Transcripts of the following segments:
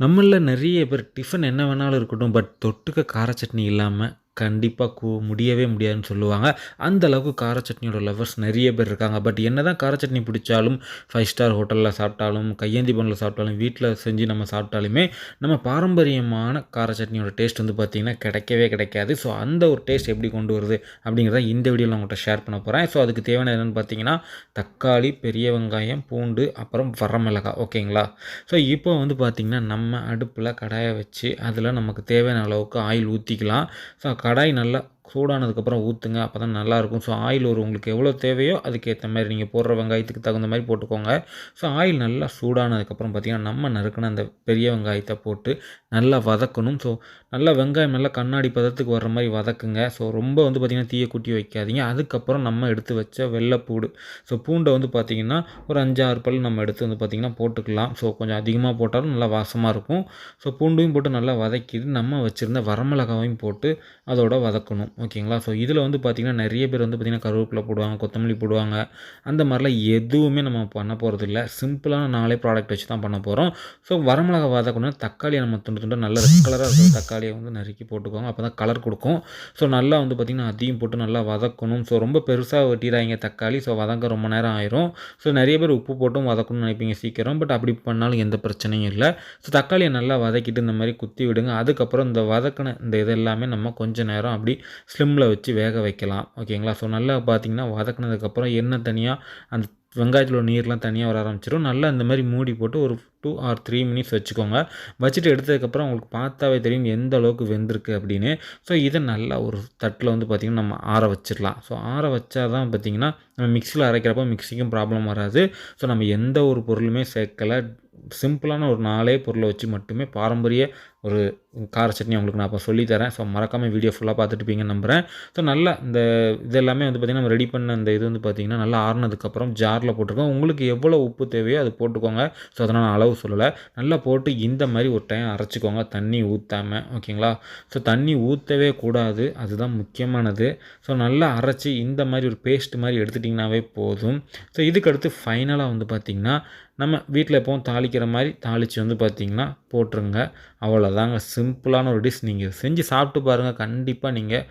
நம்மளில் நிறைய பேர் டிஃபன் என்ன வேணாலும் இருக்கட்டும் பட் தொட்டுக்க கார சட்னி இல்லாமல் கண்டிப்பாக கூ முடியவே முடியாதுன்னு சொல்லுவாங்க. அந்த அளவுக்கு கார சட்னியோட லவர்ஸ் நிறைய பேர் இருக்காங்க. பட் என்ன தான் கார சட்னி பிடிச்சாலும் ஃபைவ் ஸ்டார் ஹோட்டலில் சாப்பிட்டாலும் கையேந்தி பனில் சாப்பிட்டாலும் வீட்டில் செஞ்சு நம்ம சாப்பிட்டாலுமே நம்ம பாரம்பரியமான கார சட்னியோட டேஸ்ட் வந்து பார்த்திங்கன்னா கிடைக்கவே கிடைக்காது. ஸோ அந்த ஒரு டேஸ்ட் எப்படி கொண்டு வருது அப்படிங்கிறத இந்த வீடியோவில் உங்கள்கிட்ட ஷேர் பண்ண போகிறேன் ஸோ அதுக்கு தேவையான என்னென்னு பார்த்தீங்கன்னா தக்காளி பெரிய வெங்காயம் பூண்டு அப்புறம் வரமிளகாய் ஓகேங்களா ஸோ இப்போ வந்து பார்த்திங்கன்னா நம்ம அடுப்பில் கடாயை வச்சு அதில் நமக்கு தேவையான அளவுக்கு ஆயில் ஊற்றிக்கலாம் ஸோ கடாய் நல்லா சூடானதுக்கப்புறம் ஊற்றுங்க அப்போ தான் நல்லாயிருக்கும். ஸோ ஆயில் ஒரு உங்களுக்கு எவ்வளோ தேவையோ அதுக்கேற்ற மாதிரி நீங்கள் போடுற வெங்காயத்துக்கு தகுந்த மாதிரி போட்டுக்கோங்க. ஸோ ஆயில் நல்லா சூடானதுக்கப்புறம் பார்த்திங்கன்னா நம்ம நறுக்கின அந்த பெரிய வெங்காயத்தை போட்டு நல்லா வதக்கணும். ஸோ நல்லா வெங்காயம் நல்லா கண்ணாடி பதத்துக்கு வர்ற மாதிரி வதக்குங்க. ஸோ ரொம்ப வந்து பார்த்திங்கன்னா தீயை குட்டி வைக்காதீங்க. அதுக்கப்புறம் நம்ம எடுத்து வச்ச வெள்ளைப்பூடு. ஸோ பூண்டை வந்து பார்த்திங்கன்னா ஒரு அஞ்சாறு பல் நம்ம எடுத்து வந்து பார்த்திங்கன்னா போட்டுக்கலாம். ஸோ கொஞ்சம் அதிகமாக போட்டாலும் நல்லா வாசமாக இருக்கும். ஸோ பூண்டையும் போட்டு நல்லா வதக்கிட்டு நம்ம வச்சுருந்த வரமிளகாவையும் போட்டு அதோட வதக்கணும். ஓகேங்களா? ஸோ இதில் வந்து பார்த்திங்கன்னா நிறைய பேர் வந்து பார்த்திங்கன்னா கருவேப்பிலை போடுவாங்க கொத்தமல்லி போடுவாங்க. அந்த மாதிரிலாம் எதுவுமே நம்ம பண்ண போகிறது இல்லை சிம்பிளான நாளே ப்ராடக்ட் வச்சு தான் பண்ண போகிறோம் ஸோ வரமிளகா வதக்கணும் தக்காளியை நம்ம துண்டு துண்டு நல்ல ரெட் கலராக இருக்கிற தக்காளியை வந்து நறுக்கி போட்டுக்கோங்க. அப்போ தான் கலர் கொடுக்கும். ஸோ நல்லா வந்து பார்த்திங்கன்னா அதையும் போட்டு நல்லா வதக்கணும். ஸோ ரொம்ப பெருசாக வெட்டிடாங்க தக்காளி. ஸோ வதங்க ரொம்ப நேரம் ஆயிரும். ஸோ நிறைய பேர் உப்பு போட்டும் வதக்கணும்னு நினைப்பீங்க சீக்கிரம். பட் அப்படி பண்ணாலும் எந்த பிரச்சனையும் இல்லை. ஸோ தக்காளியை நல்லா வதக்கிட்டு இந்த மாதிரி குத்தி விடுங்க. அதுக்கப்புறம் இந்த வதக்கின இந்த இது எல்லாமே நம்ம கொஞ்சம் நேரம் அப்படி ஸ்லிம்மில் வச்சு வேக வைக்கலாம். ஓகேங்களா ஸோ நல்லா பார்த்தீங்கன்னா வதக்குனதுக்கப்புறம் எண்ணெய் தனியாக அந்த வெங்காயத்தில் உள்ள நீர்லாம் தனியாக வர ஆரம்பிச்சிடும் நல்லா இந்த மாதிரி மூடி போட்டு ஒரு டூ ஆர் த்ரீ மினிட்ஸ் வச்சுக்கோங்க. வச்சுட்டு எடுத்ததுக்கப்புறம் உங்களுக்கு பார்த்தாவே தெரியும் எந்த அளவுக்கு வெந்திருக்கு அப்படின்னு. ஸோ இதை நல்லா ஒரு தட்டில் வந்து பார்த்திங்கன்னா நம்ம ஆற வச்சிடலாம். ஸோ ஆற வச்சா தான் பார்த்திங்கன்னா நம்ம மிக்சியில் அரைக்கிறப்போ மிக்சிக்கும் ப்ராப்ளம் வராது. ஸோ நம்ம எந்த ஒரு பொருளுமே சேர்க்கலை. சிம்பிளான ஒரு நாலே பொருளை வச்சு மட்டுமே பாரம்பரிய ஒரு கார சட்னி உங்களுக்கு நான் இப்போ சொல்லித்தரேன். ஸோ மறக்காமல் வீடியோ ஃபுல்லாக பார்த்துட்டுப்பீங்கன்னு நம்புகிறேன் ஸோ நல்லா இந்த இதெல்லாமே வந்து பார்த்திங்கன்னா நம்ம ரெடி பண்ண அந்த இது வந்து பார்த்திங்கன்னா நல்லா ஆறுனதுக்கப்புறம் ஜாரில் போட்டிருக்கோம். உங்களுக்கு எவ்வளோ உப்பு தேவையோ அது போட்டுக்கோங்க. ஸோ அதனால் அளவு அளவு சொல்லலை. நல்லா போட்டு இந்த மாதிரி ஒரு டைம் அரைச்சிக்கோங்க. தண்ணி ஊற்றாமல் ஓகேங்களா? ஸோ தண்ணி ஊற்றவே கூடாது. அதுதான் முக்கியமானது. ஸோ நல்லா அரைச்சி இந்த மாதிரி ஒரு பேஸ்ட் மாதிரி எடுத்துட்டிங்கனாவே போதும். ஸோ இதுக்கடுத்து ஃபைனலாக வந்து பார்த்திங்கன்னா நம்ம வீட்டில் எப்போவும் தாளிக்கிற மாதிரி தாளித்து வந்து பார்த்திங்கன்னா போட்டுருங்க. அவ்வளோதாங்க சிம்பிளான ஒரு டிஷ் நீங்கள் செஞ்சு சாப்பிட்டு பாருங்கள் கண்டிப்பாக நீங்கள்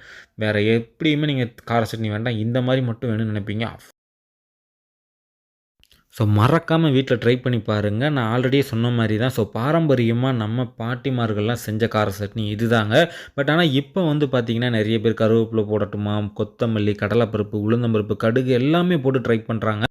வேறு எப்படியுமே நீங்கள் கார சட்னி வேண்டாம். இந்த மாதிரி மட்டும் வேணும்னு நினைப்பீங்க. ஸோ மறக்காமல் வீட்டில் ட்ரை பண்ணி பாருங்கள் நான் ஆல்ரெடியே சொன்ன மாதிரி தான். ஸோ பாரம்பரியமாக நம்ம பாட்டிமார்கள்லாம் செஞ்ச கார சட்னி இதுதாங்க. பட் ஆனால் இப்போ வந்து பார்த்திங்கன்னா நிறைய பேர் கருவேப்பிலை போடட்டுமா கொத்தமல்லி கடலைப்பருப்பு உளுந்தம்பருப்பு கடுகு எல்லாமே போட்டு ட்ரை பண்ணுறாங்க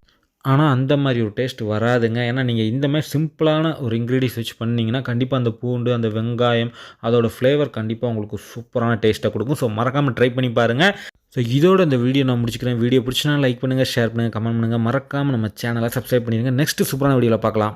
ஆனால் அந்த மாதிரி ஒரு டேஸ்ட் வராதுங்க. ஏன்னா நீங்கள் இந்த மாதிரி சிம்பிளான ஒரு இன்க்ரீடியன்ஸ் வச்சு பண்ணிங்கன்னா கண்டிப்பாக அந்த பூண்டு அந்த வெங்காயம் அதோட ஃப்ளேவர் கண்டிப்பாக உங்களுக்கு சூப்பரான டேஸ்ட்டை கொடுக்கும். ஸோ மறக்காமல் ட்ரை பண்ணி பாருங்கள் ஸோ இதோட இந்த வீடியோ நான் முடிச்சுக்கிறேன். வீடியோ பிடிச்சினா லைக் பண்ணுங்கள் ஷேர் பண்ணுங்கள் கமெண்ட் பண்ணுங்கள் மறக்காமல் நம்ம சேனலை சப்ஸ்கிரைப் பண்ணிடுங்க நெக்ஸ்ட்டு சூப்பரான வீடியோவில் பார்க்கலாம்.